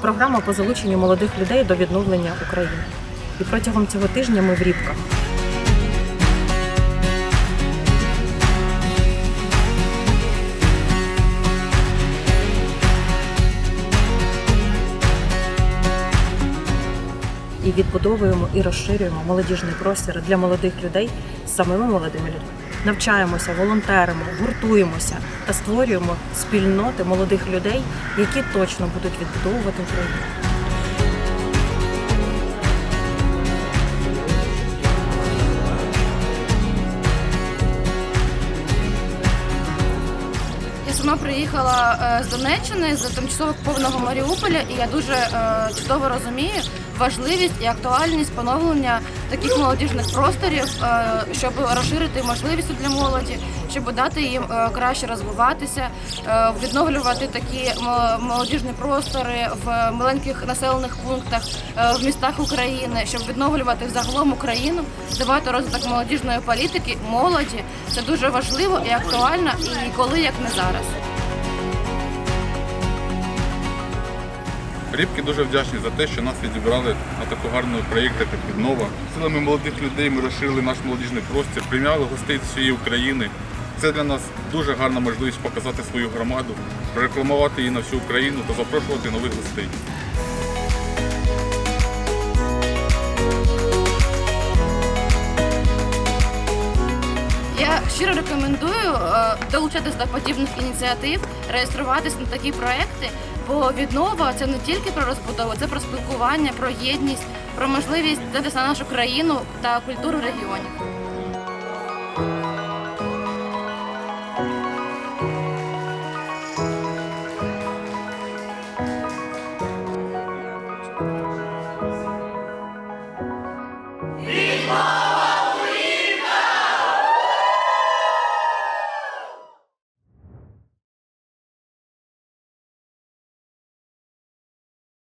програма по залученню молодих людей до відновлення України. І протягом цього тижня ми в Рібках. І відбудовуємо і розширюємо молодіжний простір для молодих людей з самими молодими людьми. Навчаємося, волонтеримо, гуртуємося та створюємо спільноти молодих людей, які точно будуть відбудовувати Україну. Сама приїхала е, з Донеччини з тимчасово окупованого Маріуполя, і я дуже е, чудово розумію важливість і актуальність поновлення таких молодіжних просторів, е, щоб розширити можливості для молоді, щоб дати їм е, краще розвиватися, е, відновлювати такі мо- молодіжні простори в маленьких населених пунктах, в містах України, щоб відновлювати загалом Україну, давати розвиток молодіжної політики, молоді. Це дуже важливо і актуально, і коли як не зараз. Рібки дуже вдячні за те, що нас відібрали на таку гарну проєкт, як віднова. Силами молодих людей ми розширили наш молодіжний простір, прийняли гостей з всієї України. Це для нас дуже гарна можливість показати свою громаду, прорекламувати її на всю Україну та запрошувати нових гостей. Я щиро рекомендую е, долучатись до подібних ініціатив, реєструватись на такі проекти, бо віднова це не тільки про розбудову, це про спілкування, про єдність, про можливість дивитися на нашу країну та культуру регіонів.